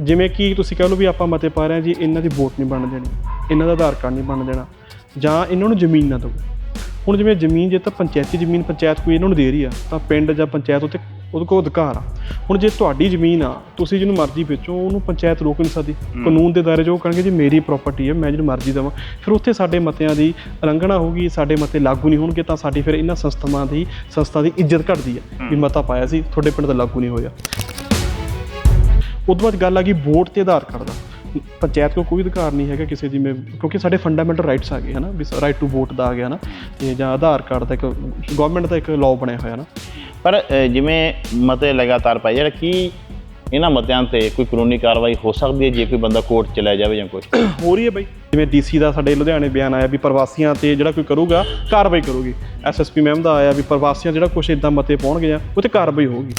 ਜਿਵੇਂ ਕਿ ਤੁਸੀਂ ਕਹ ਲਓ ਵੀ ਆਪਾਂ ਮਤੇ ਪਾ ਰਹੇ ਹਾਂ ਜੀ ਇਹਨਾਂ ਦੀ ਵੋਟ ਨਹੀਂ ਬਣ ਦੇਣੀ ਇਹਨਾਂ ਦਾ ਆਧਾਰ ਕਾਰਡ ਨਹੀਂ ਬਣ ਦੇਣਾ ਜਾਂ ਇਹਨਾਂ ਨੂੰ ਜ਼ਮੀਨ ਨਾ ਦਿਓ। ਹੁਣ ਜਿਵੇਂ ਜ਼ਮੀਨ ਜੇ ਤਾਂ ਪੰਚਾਇਤੀ ਜ਼ਮੀਨ ਪੰਚਾਇਤ ਕੋਈ ਇਹਨਾਂ ਨੂੰ ਦੇ ਰਹੀ ਆ ਤਾਂ ਪਿੰਡ ਜਾਂ ਪੰਚਾਇਤ ਉੱਤੇ ਉਹਦੇ ਕੋਲ ਅਧਿਕਾਰ ਆ। ਹੁਣ ਜੇ ਤੁਹਾਡੀ ਜ਼ਮੀਨ ਆ ਤੁਸੀਂ ਜਿਹਨੂੰ ਮਰਜ਼ੀ ਵੇਚੋ ਉਹਨੂੰ ਪੰਚਾਇਤ ਰੋਕ ਨਹੀਂ ਸਕਦੀ। ਕਾਨੂੰਨ ਦੇ ਦਾਇਰੇ 'ਚ ਉਹ ਕਹਿਣਗੇ ਜੀ ਮੇਰੀ ਪ੍ਰਾਪਰਟੀ ਹੈ ਮੈਂ ਜਿਹਨੂੰ ਮਰਜ਼ੀ ਦੇਵਾਂ। ਫਿਰ ਉੱਥੇ ਸਾਡੇ ਮਤਿਆਂ ਦੀ ਉਲੰਘਣਾ ਹੋਊਗੀ ਸਾਡੇ ਮਤੇ ਲਾਗੂ ਨਹੀਂ ਹੋਣਗੇ ਤਾਂ ਸਾਡੀ ਫਿਰ ਇਹਨਾਂ ਸੰਸਥਾਵਾਂ ਦੀ ਸੰਸਥਾ ਦੀ ਇੱਜ਼ਤ ਘਟਦੀ ਹੈ। ਵੀ ਮਤਾ ਪਾਇਆ ਸੀ ਤੁਹਾਡੇ ਪਿੰਡ ਦਾ ਲਾਗੂ ਨਹੀਂ ਹੋਇਆ। ਉਦੋਂ ਬਾਅਦ ਗੱਲ ਆ ਗਈ ਵੋਟ ਤੇ ਆਧਾਰ ਕਾਰਡ ਦਾ। ਪੰਚਾਇਤ ਕੋ ਕੋਈ ਅਧਿਕਾਰ ਨਹੀਂ ਹੈਗਾ ਕਿਸੇ ਦੀ ਕਿਉਂਕਿ ਸਾਡੇ ਫੰਡਾਮੈਂਟਲ ਰਾਈਟਸ ਆ ਗਏ ਹਨਾ ਵੀ ਰਾਈਟ ਟੂ ਵੋਟ ਦਾ ਆ ਗਿਆ ਨਾ ਤੇ ਜਾਂ ਆਧਾਰ ਕਾਰਡ ਦਾ ਇੱਕ ਗਵਰਨਮੈਂਟ ਦਾ ਇੱਕ ਲਾਅ ਬਣਿਆ ਹੋਇਆ ਨਾ ਪਰ ਜਿਵੇਂ ਮਤੇ ਲਗਾਤਾਰ ਪਏ ਜਿਹੜਾ ਕੀ ਇਹਨਾਂ ਮਤਿਆਂ ਤੇ ਕੋਈ ਕਾਨੂੰਨੀ ਕਾਰਵਾਈ ਹੋ ਸਕਦੀ ਹੈ ਜੇ ਕੋਈ ਬੰਦਾ ਕੋਰਟ ਚਲਾ ਜਾਵੇ ਜਾਂ ਕੁਝ ਹੋ ਰਹੀ ਹੈ ਬਾਈ। ਜਿਵੇਂ ਡੀਸੀ ਦਾ ਸਾਡੇ ਲੁਧਿਆਣੇ ਬਿਆਨ ਆਇਆ ਵੀ ਪ੍ਰਵਾਸੀਆਂ ਤੇ ਜਿਹੜਾ ਕੋਈ ਕਰੂਗਾ ਕਾਰਵਾਈ ਕਰੂਗੀ। ਐਸਐਸਪੀ ਮੈਮ ਦਾ ਆਇਆ ਵੀ ਪ੍ਰਵਾਸੀਆਂ ਜਿਹੜਾ ਕੁਝ ਇਦਾਂ ਮਤੇ ਪਾਉਣਗੇ ਆ ਉਹ ਤੇ ਕਾਰਵਾਈ ਹੋਊਗੀ।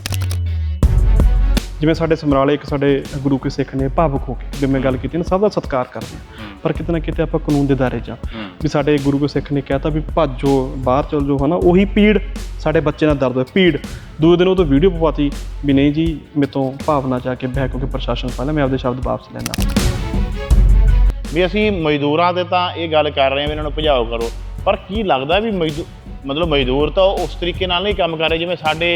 ਜਿਵੇਂ ਸਾਡੇ ਸਮਰਾਲੇ ਇੱਕ ਸਾਡੇ ਗੁਰੂ ਕੇ ਸਿੱਖ ਨੇ ਭਾਵੁਕ ਹੋ ਕੇ ਜਿਵੇਂ ਗੱਲ ਕੀਤੀ ਨਾ ਸਭ ਦਾ ਸਤਿਕਾਰ ਕਰਦੇ ਆ ਪਰ ਕਿਤੇ ਨਾ ਕਿਤੇ ਆਪਾਂ ਕਾਨੂੰਨ ਦੇ ਦਾਇਰੇ 'ਚ ਆ। ਵੀ ਸਾਡੇ ਗੁਰੂ ਕੇ ਸਿੱਖ ਨੇ ਕਹਿਤਾ ਵੀ ਭੱਜੋ ਬਾਹਰ ਚਲ ਜਾਓ ਹਨਾ ਉਹੀ ਪੀੜ ਸਾਡੇ ਬੱਚੇ ਨਾਲ ਦਰਦ ਹੋਇਆ ਪੀੜ ਦੂਜੇ ਦਿਨ ਉਹ ਤੋਂ ਵੀਡੀਓ ਪਵਾਤੀ ਵੀ ਨਹੀਂ ਜੀ ਮੇਰੇ ਤੋਂ ਭਾਵਨਾ ਜਾ ਕੇ ਬਹਿ ਕਿਉਂਕਿ ਪ੍ਰਸ਼ਾਸਨ ਪਹਿਲਾਂ ਮੈਂ ਆਪਦੇ ਸ਼ਬਦ ਵਾਪਸ ਲੈਣਾ ਵੀ ਅਸੀਂ ਮਜ਼ਦੂਰਾਂ ਤੇ ਤਾਂ ਇਹ ਗੱਲ ਕਰ ਰਹੇ ਹਾਂ ਵੀ ਇਹਨਾਂ ਨੂੰ ਭਜਾਓ ਕਰੋ। ਪਰ ਕੀ ਲੱਗਦਾ ਵੀ ਮਤਲਬ ਮਜ਼ਦੂਰ ਤਾਂ ਉਸ ਤਰੀਕੇ ਨਾਲ ਨਹੀਂ ਕੰਮ ਕਰ ਰਹੇ ਜਿਵੇਂ ਸਾਡੇ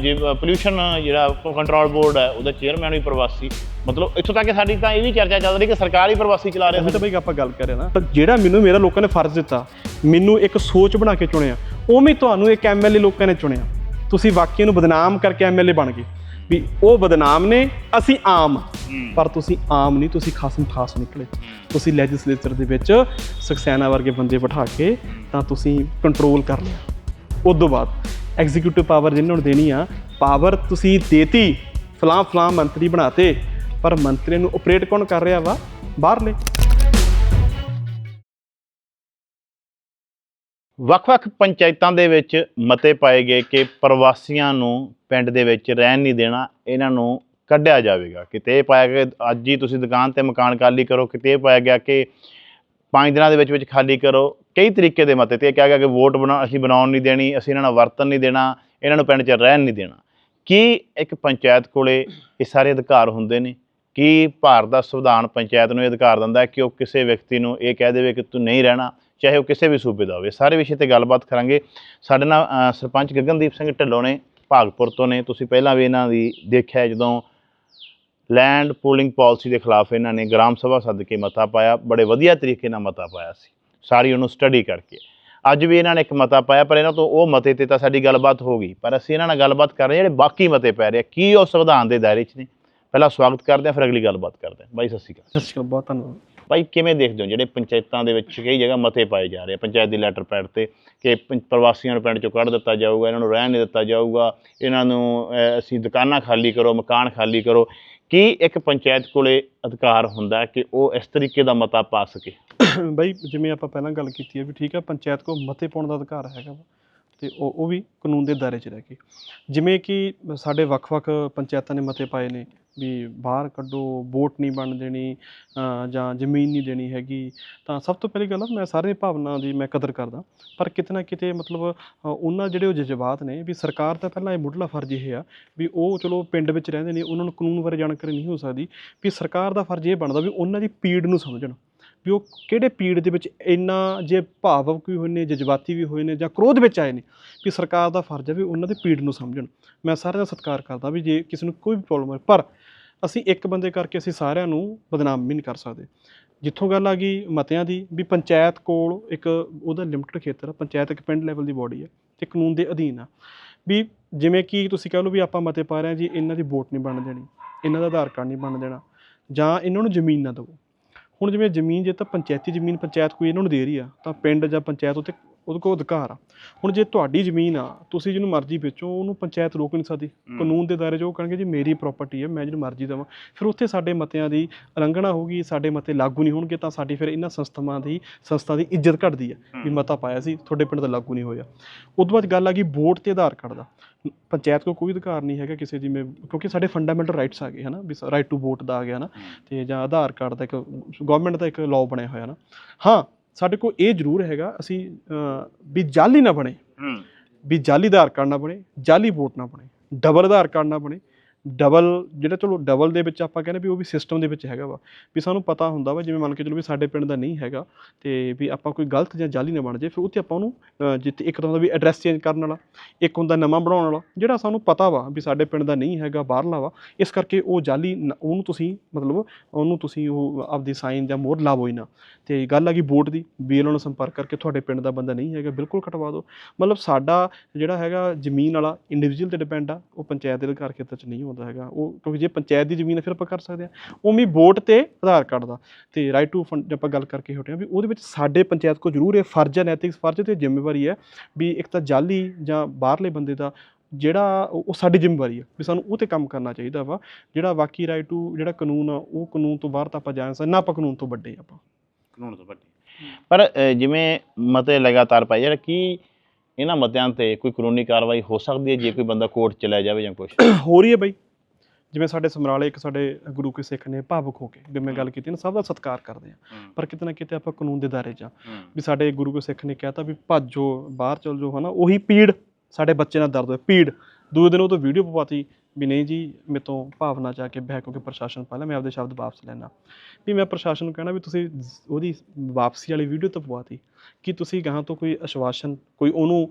ਜੇ ਪੋਲਿਊਸ਼ਨ ਜਿਹੜਾ ਕੰਟਰੋਲ ਬੋਰਡ ਹੈ ਉਹਦਾ ਚੇਅਰਮੈਨ ਵੀ ਪ੍ਰਵਾਸੀ। ਮਤਲਬ ਇੱਥੋਂ ਤੱਕ ਕਿ ਸਾਡੀ ਤਾਂ ਇਹ ਵੀ ਚਰਚਾ ਚੱਲ ਰਹੀ ਕਿ ਸਰਕਾਰ ਹੀ ਪ੍ਰਵਾਸੀ ਚਲਾ ਰਿਹਾ ਉਹੀ ਤਾਂ ਬਈ ਆਪਾਂ ਗੱਲ ਕਰ ਰਹੇ ਨਾ ਤਾਂ ਜਿਹੜਾ ਮੈਨੂੰ ਮੇਰਾ ਲੋਕਾਂ ਨੇ ਫਰਜ਼ ਦਿੱਤਾ ਮੈਨੂੰ ਇੱਕ ਸੋਚ ਬਣਾ ਕੇ ਚੁਣਿਆ ਉਵੇਂ ਤੁਹਾਨੂੰ ਇੱਕ ਐਮਐਲਏ ਲੋਕਾਂ ਨੇ ਚੁਣਿਆ। ਤੁਸੀਂ ਵਾਕਿਆ ਨੂੰ ਬਦਨਾਮ ਕਰਕੇ ਐਮਐਲਏ ਬਣ ਗਏ। ਵੀ ਉਹ ਬਦਨਾਮ ਨੇ ਅਸੀਂ ਆਮ ਪਰ ਤੁਸੀਂ ਆਮ ਨਹੀਂ ਤੁਸੀਂ ਖਾਸਮ ਖਾਸ ਨਿਕਲੇ। ਤੁਸੀਂ ਲੈਜਿਸਲੇਚਰ ਦੇ ਵਿੱਚ ਸਕਸੈਨਾ ਵਰਗੇ ਬੰਦੇ ਬਿਠਾ ਕੇ ਤਾਂ ਤੁਸੀਂ ਕੰਟਰੋਲ ਕਰ ਲਿਆ। ਉਸ ਤੋਂ ਬਾਅਦ ਐਗਜ਼ੀਕਿਊਟਿਵ ਪਾਵਰ ਜਿਹਨਾਂ ਨੂੰ ਦੇਣੀ ਆ ਪਾਵਰ ਤੁਸੀਂ ਦੇਤੀ ਫਲਾਂ ਫਲਾਂ ਮੰਤਰੀ ਬਣਾਤੇ ਪਰ ਮੰਤਰੀ ਨੂੰ ਆਪਰੇਟ ਕੌਣ ਕਰ ਰਿਹਾ ਵਾ? ਬਾਹਰਲੇ। ਵੱਖ-ਵੱਖ ਪੰਚਾਇਤਾਂ ਦੇ ਵਿੱਚ ਮਤੇ ਪਾਏ ਗਏ ਕਿ ਪ੍ਰਵਾਸੀਆਂ ਨੂੰ ਪਿੰਡ ਦੇ ਵਿੱਚ ਰਹਿਣ ਨਹੀਂ ਦੇਣਾ, ਇਹਨਾਂ ਨੂੰ ਕੱਢਿਆ ਜਾਵੇਗਾ। ਕਿਤੇ ਇਹ ਪਾਇਆ ਗਿਆ ਅੱਜ ਹੀ ਤੁਸੀਂ ਦੁਕਾਨ ਤੇ ਮਕਾਨ ਖਾਲੀ ਕਰੋ, ਕਿਤੇ ਇਹ ਪਾਇਆ ਗਿਆ ਕਿ ਪੰਜ ਦਿਨਾਂ ਦੇ ਵਿੱਚ ਵਿੱਚ ਖਾਲੀ ਕਰੋ। ਕਈ ਤਰੀਕੇ ਦੇ ਮਤੇ ਤੇ ਇਹ ਕਿਹਾ ਗਿਆ ਕਿ ਵੋਟ ਬਣਾ, ਅਸੀਂ ਬਣਾਉਣ ਨਹੀਂ ਦੇਣੀ, ਅਸੀਂ ਇਹਨਾਂ ਨਾਲ ਵਰਤਨ ਨਹੀਂ ਦੇਣਾ, ਇਹਨਾਂ ਨੂੰ ਪਿੰਡ 'ਚ ਰਹਿਣ ਨਹੀਂ ਦੇਣਾ। ਕੀ ਇੱਕ ਪੰਚਾਇਤ ਕੋਲੇ ਇਹ ਸਾਰੇ ਅਧਿਕਾਰ ਹੁੰਦੇ ਨੇ? ਕੀ ਭਾਰਤ ਦਾ ਸੰਵਿਧਾਨ ਪੰਚਾਇਤ ਨੂੰ ਇਹ ਅਧਿਕਾਰ ਦਿੰਦਾ ਹੈ ਕਿ ਉਹ ਕਿਸੇ ਵਿਅਕਤੀ ਨੂੰ ਇਹ ਕਹਿ ਦੇਵੇ ਕਿ ਤੂੰ ਨਹੀਂ ਰਹਿਣਾ? ਚਾਹੇ ਉਹ ਕਿਸੇ ਵੀ ਸੂਬੇ ਦਾ ਹੋਵੇ। ਸਾਰੇ ਵਿਸ਼ੇ ਤੇ ਗੱਲਬਾਤ ਕਰਾਂਗੇ। ਸਾਡੇ ਨਾਲ ਸਰਪੰਚ ਗਗਨਦੀਪ ਸਿੰਘ ਢਿੱਲੋਂ ਨੇ ਭਾਗਪੁਰ ਤੋਂ ਨੇ। ਤੁਸੀਂ ਪਹਿਲਾਂ ਵੀ ਇਹਨਾਂ ਦੀ ਦੇਖਿਆ ਜਦੋਂ ਲੈਂਡ ਪੂਲਿੰਗ ਪਾਲਿਸੀ ਦੇ ਖਿਲਾਫ ਇਹਨਾਂ ਨੇ ਗ੍ਰਾਮ ਸਭਾ ਸੱਦ ਕੇ ਮਤਾ ਪਾਇਆ। ਬੜੇ ਵਧੀਆ ਤਰੀਕੇ ਨਾਲ ਮਤਾ ਪਾਇਆ ਸੀ। ਸਾਰੀ ਉਹਨੂੰ ਸਟੱਡੀ ਕਰਕੇ। ਅੱਜ ਵੀ ਇਹਨਾਂ ਨੇ ਇੱਕ ਮਤਾ ਪਾਇਆ ਪਰ ਇਹਨਾਂ ਤੋਂ ਉਹ ਮਤੇ ਤੇ ਤਾਂ ਸਾਡੀ ਗੱਲਬਾਤ ਹੋ ਗਈ। ਪਰ ਅਸੀਂ ਇਹਨਾਂ ਨਾਲ ਗੱਲਬਾਤ ਕਰ ਰਹੇ ਹਾਂ ਜਿਹੜੇ ਬਾਕੀ ਮਤੇ ਪੈ ਰਹੇ ਆ, ਕੀ ਉਹ ਸੰਵਿਧਾਨ ਦੇ ਦਾਇਰੇ 'ਚ ਨੇ? ਪਹਿਲਾਂ ਸਵਾਗਤ ਕਰਦੇ ਹਾਂ ਫਿਰ ਅਗਲੀ ਗੱਲਬਾਤ ਕਰਦੇ ਹਾਂ। ਬਾਈ ਸਤਿ ਸ਼੍ਰੀ ਅਕਾਲ। ਸਤਿ ਸ਼੍ਰੀ ਅਕਾਲ ਬਹੁਤ ਧੰਨਵਾਦ। ਭਾਈ ਕਿਵੇਂ ਦੇਖਦੇ ਹੋ ਜਿਹੜੇ ਪੰਚਾਇਤਾਂ ਦੇ ਵਿੱਚ ਕਈ ਜਗ੍ਹਾ ਮਤੇ ਪਾਏ ਜਾ ਰਹੇ ਆ? ਪੰਚਾਇਤ ਦੀ ਲੈਟਰ ਪੈਡ ਤੇ ਕਿ ਪੰ- ਪ੍ਰਵਾਸੀਆਂ ਨੂੰ ਪਿੰਡ ਚੋਂ ਕੱਢ ਦਿੱਤਾ ਜਾਊਗਾ ਇਹਨਾਂ ਨੂੰ ਰਹਿਣ ਨਹੀਂ ਦਿੱਤਾ ਜਾਊਗਾ ਇਹਨਾਂ ਨੂੰ ਅਹ, ਅਸੀਂ ਦੁਕਾਨਾਂ ਖਾਲੀ ਕਰੋ ਮਕਾਨ ਖਾਲੀ ਕਰੋ। ਕੀ ਇੱਕ ਪੰਚਾਇਤ ਕੋਲੇ ਅਧਿਕਾਰ ਹੁੰਦਾ ਹੈ ਕਿ ਉਹ ਇਸ ਤਰੀਕੇ ਦਾ ਮਤਾ ਪਾ ਸਕੇ? ਬਈ ਜਿਵੇਂ ਆਪਾਂ ਪਹਿਲਾਂ ਗੱਲ ਕੀਤੀ ਹੈ ਵੀ ਠੀਕ ਹੈ ਪੰਚਾਇਤ ਕੋ ਮਤੇ ਪਾਉਣ ਦਾ ਅਧਿਕਾਰ ਹੈਗਾ ਵਾ ਤੇ ਉਹ ਉਹ ਵੀ ਕਾਨੂੰਨ ਦੇ ਦਾਇਰੇ 'ਚ ਰਹਿ ਕੇ। ਜਿਵੇਂ ਕਿ ਸਾਡੇ ਵੱਖ-ਵੱਖ ਪੰਚਾਇਤਾਂ ਨੇ ਮਤੇ ਪਾਏ ਨੇ ਵੀ ਬਾਹਰ ਕੱਢੋ, ਵੋਟ ਨਹੀਂ ਬਣ ਦੇਣੀ ਜਾਂ ਜ਼ਮੀਨ ਨਹੀਂ ਦੇਣੀ ਹੈਗੀ, ਤਾਂ ਸਭ ਤੋਂ ਪਹਿਲੀ ਗੱਲ ਆ, ਮੈਂ ਸਾਰੇ ਭਾਵਨਾ ਦੀ ਮੈਂ ਕਦਰ ਕਰਦਾ। ਪਰ ਕਿਤੇ ਨਾ ਕਿਤੇ ਮਤਲਬ ਉਹਨਾਂ ਜਿਹੜੇ ਉਹ ਜਜ਼ਬਾਤ ਨੇ, ਵੀ ਸਰਕਾਰ ਦਾ ਪਹਿਲਾਂ ਇਹ ਮੁੱਢਲਾ ਫਰਜ਼ ਇਹ ਆ, ਵੀ ਉਹ ਚਲੋ ਪਿੰਡ ਵਿੱਚ ਰਹਿੰਦੇ ਨੇ, ਉਹਨਾਂ ਨੂੰ ਕਾਨੂੰਨ ਬਾਰੇ ਜਾਣਕਾਰੀ ਨਹੀਂ ਹੋ ਸਕਦੀ, ਵੀ ਸਰਕਾਰ ਦਾ ਫਰਜ਼ ਇਹ ਬਣਦਾ ਵੀ ਉਹਨਾਂ ਦੀ ਪੀੜ ਨੂੰ ਸਮਝਣ। ਵੀ ਉਹ ਕਿਹੜੇ ਪੀੜ ਦੇ ਵਿੱਚ ਇੰਨਾ ਜੇ ਭਾਵਕ ਵੀ ਹੋਏ ਨੇ, ਜਜ਼ਬਾਤੀ ਵੀ ਹੋਏ ਨੇ ਜਾਂ ਕ੍ਰੋਧ ਵਿੱਚ ਆਏ ਨੇ ਵੀ ਸਰਕਾਰ ਦਾ ਫਰਜ਼ ਹੈ ਵੀ ਉਹਨਾਂ ਦੇ ਪੀੜ ਨੂੰ ਸਮਝਣ। ਮੈਂ ਸਾਰਿਆਂ ਦਾ ਸਤਿਕਾਰ ਕਰਦਾ ਵੀ ਜੇ ਕਿਸੇ ਨੂੰ ਕੋਈ ਵੀ ਪ੍ਰੋਬਲਮ ਹੈ ਪਰ ਅਸੀਂ ਇੱਕ ਬੰਦੇ ਕਰਕੇ ਅਸੀਂ ਸਾਰਿਆਂ ਨੂੰ ਬਦਨਾਮ ਵੀ ਨਹੀਂ ਕਰ ਸਕਦੇ। ਜਿੱਥੋਂ ਗੱਲ ਆ ਗਈ ਮਤਿਆਂ ਦੀ ਵੀ ਪੰਚਾਇਤ ਕੋਲ ਇੱਕ ਉਹਦਾ ਲਿਮਟਿਡ ਖੇਤਰ ਆ, ਪੰਚਾਇਤ ਇੱਕ ਪਿੰਡ ਲੈਵਲ ਦੀ ਬਾਡੀ ਹੈ ਤੇ ਕਾਨੂੰਨ ਦੇ ਅਧੀਨ ਆ। ਵੀ ਜਿਵੇਂ ਕਿ ਤੁਸੀਂ ਕਹ ਲਓ ਵੀ ਆਪਾਂ ਮਤੇ ਪਾ ਰਹੇ ਹਾਂ ਜੀ, ਇਹਨਾਂ ਦੀ ਵੋਟ ਨਹੀਂ ਬਣ ਦੇਣੀ, ਇਹਨਾਂ ਦਾ ਆਧਾਰ ਕਾਰਡ ਨਹੀਂ ਬਣ ਦੇਣਾ, ਜਾਂ ਇਹਨਾਂ ਨੂੰ ਜ਼ਮੀਨ ਨਾ ਦਿਓ ਹੁਣ ਜਿਵੇਂ ਜ਼ਮੀਨ ਜੇ ਤਾਂ ਪੰਚਾਇਤੀ ਜ਼ਮੀਨ ਪੰਚਾਇਤ ਕੋਈ ਇਹਨਾਂ ਨੂੰ ਦੇ ਰਹੀ ਆ ਤਾਂ ਪਿੰਡ ਜਾਂ ਪੰਚਾਇਤ ਉੱਤੇ ਉਹਦੇ ਕੋਲ ਅਧਿਕਾਰ ਆ। ਹੁਣ ਜੇ ਤੁਹਾਡੀ ਜ਼ਮੀਨ ਆ ਤੁਸੀਂ ਜਿਹਨੂੰ ਮਰਜ਼ੀ ਵੇਚੋ ਉਹਨੂੰ ਪੰਚਾਇਤ ਰੋਕ ਨਹੀਂ ਸਕਦੀ। ਕਾਨੂੰਨ ਦੇ ਦਾਇਰੇ 'ਚ ਉਹ ਕਹਿਣਗੇ ਜੀ ਮੇਰੀ ਪ੍ਰਾਪਰਟੀ ਹੈ ਮੈਂ ਜਿਹਨੂੰ ਮਰਜ਼ੀ ਦੇਵਾਂ। ਫਿਰ ਉੱਥੇ ਸਾਡੇ ਮਤਿਆਂ ਦੀ ਉਲੰਘਣਾ ਹੋਊਗੀ ਸਾਡੇ ਮਤੇ ਲਾਗੂ ਨਹੀਂ ਹੋਣਗੇ ਤਾਂ ਸਾਡੀ ਫਿਰ ਇਹਨਾਂ ਸੰਸਥਾਵਾਂ ਦੀ ਸੰਸਥਾ ਦੀ ਇੱਜ਼ਤ ਘਟਦੀ ਹੈ ਵੀ ਮਤਾ ਪਾਇਆ ਸੀ ਤੁਹਾਡੇ ਪਿੰਡ ਦਾ ਲਾਗੂ ਨਹੀਂ ਹੋਇਆ। ਤੋਂ ਬਾਅਦ ਗੱਲ ਆ ਗਈ ਵੋਟ ਤੇ ਆਧਾਰ ਕਾਰਡ ਦਾ। ਪੰਚਾਇਤ ਕੋਲ ਕੋਈ ਅਧਿਕਾਰ ਨਹੀਂ ਹੈਗਾ ਕਿਸੇ ਮੈਂ ਕਿਉਂਕਿ ਸਾਡੇ ਫੰਡਾਮੈਂਟਲ ਰਾਈਟਸ ਆ ਗਏ ਹਨਾ ਵੀ ਰਾਈਟ ਟੂ ਵੋਟ ਦਾ ਆ ਗਿਆ ਨਾ ਤੇ ਜਾਂ ਆਧਾਰ ਕਾਰਡ ਦਾ ਇੱਕ ਗਵਰਨਮੈਂਟ ਦਾ ਇੱਕ ਲਾਅ ਬਣਿਆ ਹੋਇਆ ਨਾ ਹਾਂ ਸਾਡੇ ਕੋਲ ਇਹ ਜ਼ਰੂਰ ਹੈਗਾ ਅਸੀਂ ਵੀ ਜਾਲੀ ਨਾ ਬਣੇ ਵੀ ਜਾਲੀ ਆਧਾਰ ਕਾਰਡ ਨਾ ਬਣੇ ਜਾਲੀ ਵੋਟ ਨਾ ਬਣੇ ਡਬਲ ਆਧਾਰ ਕਾਰਡ ਨਾ ਬਣੇ ਡਬਲ ਜਿਹੜਾ ਚਲੋ ਡਬਲ ਦੇ ਵਿੱਚ ਆਪਾਂ ਕਹਿੰਦੇ ਵੀ ਉਹ ਵੀ ਸਿਸਟਮ ਦੇ ਵਿੱਚ ਹੈਗਾ ਵਾ। ਵੀ ਸਾਨੂੰ ਪਤਾ ਹੁੰਦਾ ਵਾ, ਜਿਵੇਂ ਮੰਨ ਕੇ ਚਲੋ ਵੀ ਸਾਡੇ ਪਿੰਡ ਦਾ ਨਹੀਂ ਹੈਗਾ, ਤੇ ਵੀ ਆਪਾਂ ਕੋਈ ਗਲਤ ਜਾਂ ਜਾਲੀ ਨਾ ਬਣ ਜੇ ਫਿਰ ਉੱਥੇ ਆਪਾਂ ਉਹਨੂੰ ਜਿੱਥੇ ਇੱਕ ਤਾਂ ਹੁੰਦਾ ਵੀ ਐਡਰੈਸ ਚੇਂਜ ਕਰਨ ਵਾਲਾ, ਇੱਕ ਹੁੰਦਾ ਨਵਾਂ ਬਣਾਉਣ ਵਾਲਾ, ਜਿਹੜਾ ਸਾਨੂੰ ਪਤਾ ਵਾ ਵੀ ਸਾਡੇ ਪਿੰਡ ਦਾ ਨਹੀਂ ਹੈਗਾ, ਬਾਹਰਲਾ ਵਾ, ਇਸ ਕਰਕੇ ਉਹ ਜਾਲੀ ਨ- ਉਹਨੂੰ ਤੁਸੀਂ ਮਤਲਬ ਉਹਨੂੰ ਤੁਸੀਂ ਉਹ ਆਪਦੀ ਸਾਈਨ ਜਾਂ ਮੋਹਰ ਲਾਵੋ ਹੀ ਨਾ। ਤੇ ਗੱਲ ਆ ਗਈ ਵੋਟ ਦੀ ਬੀਐਲਓ ਨਾਲ ਸੰਪਰਕ ਕਰਕੇ ਤੁਹਾਡੇ ਪਿੰਡ ਦਾ ਬੰਦਾ ਨਹੀਂ ਹੈਗਾ, ਬਿਲਕੁਲ ਕਟਵਾ ਦਿਓ। ਮਤਲਬ ਸਾਡਾ ਜਿਹੜਾ ਹੈਗਾ ਜ਼ਮੀਨ ਵਾਲਾ ਇੰਡੀਵਿਜੂਅਲ ਤੇ ਡਿਪੈਂਡ ਆ, ਉਹ ਪੰਚਾਇਤ ਦੇ ਅਧਿਕਾਰ ਖੇਤਰ 'ਚ ਨਹੀਂ ਹੁੰਦਾ ਹੈਗਾ। ਉਹ ਕਿਉਂਕਿ ਜੇ ਪੰਚਾਇਤ ਦੀ ਜ਼ਮੀਨ ਹੈ ਫਿਰ ਆਪਾਂ ਕਰ ਸਕਦੇ ਆ। ਉਵੇਂ ਹੀ ਵੋਟ ਤੇ ਆਧਾਰ ਕਾਰਡ ਦਾ ਤੇ ਰਾਈਟ ਟੂ ਫੰਡ ਆਪਾਂ ਗੱਲ ਕਰਕੇ ਹਟੇ ਆ ਵੀ ਉਹਦੇ ਵਿੱਚ ਸਾਡੇ ਪੰਚਾਇਤ ਕੋ ਜ਼ਰੂਰ ਇਹ ਫਰਜ਼ ਹੈ ਨੈਤਿਕ ਫਰਜ਼ ਤੇ ਜ਼ਿੰਮੇਵਾਰੀ ਹੈ ਵੀ ਇੱਕ ਤਾਂ ਜਾਲੀ ਜਾਂ ਬਾਹਰਲੇ ਬੰਦੇ ਦਾ ਜਿਹੜਾ ਉਹ ਸਾਡੀ ਜ਼ਿੰਮੇਵਾਰੀ ਹੈ ਵੀ ਸਾਨੂੰ ਉਹ ਤੇ ਕੰਮ ਕਰਨਾ ਚਾਹੀਦਾ ਵਾ। ਜਿਹੜਾ ਬਾਕੀ ਰਾਈਟ ਟੂ ਜਿਹੜਾ ਕਾਨੂੰਨ ਆ ਉਹ ਕਾਨੂੰਨ ਤੋਂ ਬਾਹਰ ਤਾਂ ਆਪਾਂ ਜਾ ਨਹੀਂ ਸਕਦੇ ਨਾ ਆਪਾਂ ਕਾਨੂੰਨ ਤੋਂ ਵੱਡੇ ਆਪਾਂ। ਕਾਨੂੰਨ ਤੋਂ ਵੱਡੀ। ਪਰ ਜਿਵੇਂ ਮਤੇ ਲਗਾਤਾਰ ਪਾਈ ਜਾ ਕੀ ਇਹਨਾਂ ਮਤਿਆਂ ਤੇ ਕੋਈ ਕਾਨੂੰਨੀ ਕਾਰਵਾਈ ਹੋ ਸਕਦੀ ਹੈ ਜੇ ਕੋਈ ਬੰਦਾ ਕੋਰਟ ਚਲਾ ਜਾਵੇ ਜਾਂ ਕੁਝ ਹੋ ਰਹੀ ਹੈ ਬਈ। ਜਿਵੇਂ ਸਾਡੇ ਸਮਰਾਲੇ ਇੱਕ ਸਾਡੇ ਗੁਰੂ ਕੇ ਸਿੱਖ ਨੇ ਭਾਵੁਕ ਹੋ ਕੇ ਵੀ ਮੈਂ ਗੱਲ ਕੀਤੀ ਨਾ ਸਭ ਦਾ ਸਤਿਕਾਰ ਕਰਦੇ ਆ। ਪਰ ਕਿਤੇ ਨਾ ਕਿਤੇ ਆਪਾਂ ਕਾਨੂੰਨ ਦੇ ਦਾਇਰੇ 'ਚ ਆ। ਵੀ ਸਾਡੇ ਗੁਰੂ ਕੇ ਸਿੱਖ ਨੇ ਕਹਿਤਾ ਵੀ ਭੱਜੋ ਬਾਹਰ ਚਲ ਜਾਓ ਹਨਾ ਉਹੀ ਪੀੜ ਸਾਡੇ ਬੱਚੇ ਨਾਲ ਦਰਦ ਹੋਇਆ ਪੀੜ। ਦੂਜੇ ਦਿਨ ਉਹ ਤੋਂ ਵੀਡੀਓ ਪਵਾਤੀ ਵੀ ਨਹੀਂ ਜੀ ਮੇਰੇ ਤੋਂ ਭਾਵਨਾ ਚ ਆ ਕੇ ਬਹਿ ਕਿਉਂਕਿ ਪ੍ਰਸ਼ਾਸਨ ਪਹਿਲਾਂ ਮੈਂ ਆਪਦੇ ਸ਼ਬਦ ਵਾਪਸ ਲੈਣਾ ਵੀ ਮੈਂ ਪ੍ਰਸ਼ਾਸਨ ਨੂੰ ਕਹਿਣਾ ਵੀ ਤੁਸੀਂ ਉਹਦੀ ਵਾਪਸੀ ਵਾਲੀ ਵੀਡੀਓ ਤਾਂ ਪਵਾਤੀ ਕਿ ਤੁਸੀਂ ਗਾਹਾਂ ਤੋਂ ਕੋਈ ਅਸ਼ਵਾਸਨ ਕੋਈ ਉਹਨੂੰ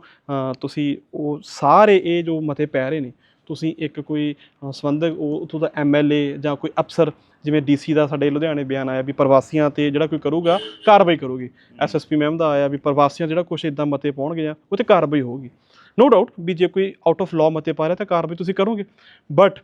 ਤੁਸੀਂ ਉਹ ਸਾਰੇ ਇਹ ਜੋ ਮਤੇ ਪੈ ਰਹੇ ਨੇ ਤੁਸੀਂ ਇੱਕ ਕੋਈ ਅਹ, ਸੰਬੰਧਕ ਉਹ ਉੱਥੋਂ ਦਾ ਐਮਐਲਏ ਜਾਂ ਕੋਈ ਅਫਸਰ ਜਿਵੇਂ ਡੀਸੀ ਦਾ ਸਾਡੇ ਲੁਧਿਆਣੇ ਬਿਆਨ ਆਇਆ ਵੀ ਪ੍ਰਵਾਸੀਆਂ ਤੇ ਜਿਹੜਾ ਕੋਈ ਕਰੂਗਾ ਕਾਰਵਾਈ ਕਰੂਗੀ। ਐਸਐਸਪੀ ਮੈਮ ਦਾ ਆਇਆ ਵੀ ਪ੍ਰਵਾਸੀਆਂ ਜਿਹੜਾ ਕੁਝ ਇਦਾਂ ਮਤੇ ਪਾਉਣਗੇ ਜਾਂ ਉਹ ਤੇ ਕਾਰਵਾਈ ਹੋਊਗੀ। ਨੋ ਡਾਊਟ ਵੀ ਜੇ ਕੋਈ ਆਊਟ ਆਫ ਲਾਅ ਮਤੇ ਪਾ ਰਿਹਾ ਤਾਂ ਕਾਰਵਾਈ ਤੁਸੀਂ ਕਰੋਗੇ। ਬਟ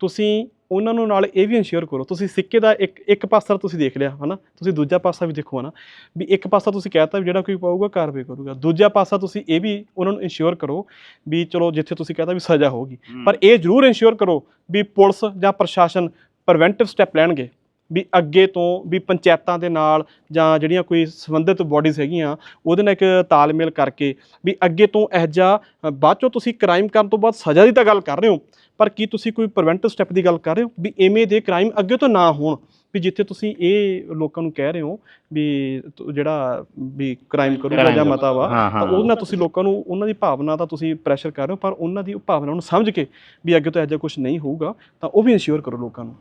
ਤੁਸੀਂ ਉਹਨਾਂ ਨੂੰ ਨਾਲ ਇਹ ਵੀ ਇਨਸ਼ੋਰ ਕਰੋ ਤੁਸੀਂ ਸਿੱਕੇ ਦਾ ਇੱਕ ਇੱਕ ਪਾਸਾ ਤੁਸੀਂ ਦੇਖ ਲਿਆ ਹਨਾ? ਤੁਸੀਂ ਦੂਜਾ ਪਾਸਾ ਵੀ ਦੇਖੋ ਹਨਾ? ਵੀ ਇੱਕ ਪਾਸਾ ਤੁਸੀਂ ਕਹਿਤਾ ਵੀ ਜਿਹੜਾ ਕੋਈ ਪਾਊਗਾ ਕਾਰਵਾਈ ਕਰੂਗਾ। ਦੂਜਾ ਪਾਸਾ ਤੁਸੀਂ ਇਹ ਵੀ ਉਹਨਾਂ ਨੂੰ ਇਨਸ਼ੋਰ ਕਰੋ ਵੀ ਚਲੋ ਜਿੱਥੇ ਤੁਸੀਂ ਕਹਤਾ ਵੀ ਸਜ਼ਾ ਹੋਊਗੀ। ਪਰ ਇਹ ਜ਼ਰੂਰ ਇਨਸ਼ੋਰ ਕਰੋ ਵੀ ਪੁਲਿਸ ਜਾਂ ਪ੍ਰਸ਼ਾਸਨ ਪ੍ਰੀਵੈਂਟਿਵ ਸਟੈਪ ਲੈਣਗੇ। ਵੀ ਅੱਗੇ ਤੋਂ ਵੀ ਪੰਚਾਇਤਾਂ ਦੇ ਨਾਲ ਜਾਂ ਜਿਹੜੀਆਂ ਕੋਈ ਸੰਬੰਧਿਤ ਬਾਡੀਜ਼ ਹੈਗੀਆਂ ਉਹਦੇ ਨਾਲ ਇੱਕ ਤਾਲਮੇਲ ਕਰਕੇ ਵੀ ਅੱਗੇ ਤੋਂ ਇਹ ਜਿਹਾ ਅ, ਬਾਅਦ ਚੋਂ ਤੁਸੀਂ ਕ੍ਰਾਈਮ ਕਰਨ ਤੋਂ ਬਾਅਦ ਸਜ਼ਾ ਦੀ ਤਾਂ ਗੱਲ ਕਰ ਰਹੇ ਹੋ ਪਰ ਕੀ ਤੁਸੀਂ ਕੋਈ ਪ੍ਰੀਵੈਂਟਿਵ ਸਟੈਪ ਦੀ ਗੱਲ ਕਰ ਰਹੇ ਹੋ ਵੀ ਐਵੇਂ ਦੇ ਕ੍ਰਾਈਮ ਅੱਗੇ ਤੋਂ ਨਾ ਹੋਣ? ਵੀ ਜਿੱਥੇ ਤੁਸੀਂ ਇਹ ਲੋਕਾਂ ਨੂੰ ਕਹਿ ਰਹੇ ਹੋ ਵੀ ਜਿਹੜਾ ਵੀ ਕ੍ਰਾਈਮ ਕਰੂਗਾ ਜਾਂ ਮਤਾ ਵਾ। ਤਾਂ ਉਹਦੇ ਨਾਲ ਤੁਸੀਂ ਲੋਕਾਂ ਨੂੰ ਉਹਨਾਂ ਦੀ ਭਾਵਨਾ ਦਾ ਤੁਸੀਂ ਪ੍ਰੈਸ਼ਰ ਕਰ ਰਹੇ ਹੋ ਪਰ ਉਹਨਾਂ ਦੀ ਭਾਵਨਾ ਨੂੰ ਸਮਝ ਕੇ ਵੀ ਅੱਗੇ ਤੋਂ ਇਹੋ ਜਿਹਾ ਕੁਝ ਨਹੀਂ ਹੋਊਗਾ ਤਾਂ ਉਹ ਵੀ ਇਨਸ਼ੋਰ ਕਰੋ ਲੋਕਾਂ ਨੂੰ।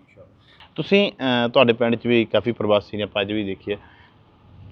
ਤੁਸੀਂ ਤੁਹਾਡੇ ਪਿੰਡ 'ਚ ਵੀ ਕਾਫੀ ਪ੍ਰਵਾਸੀ ਨੇ ਆਪਾਂ ਅੱਜ ਵੀ ਦੇਖੀਏ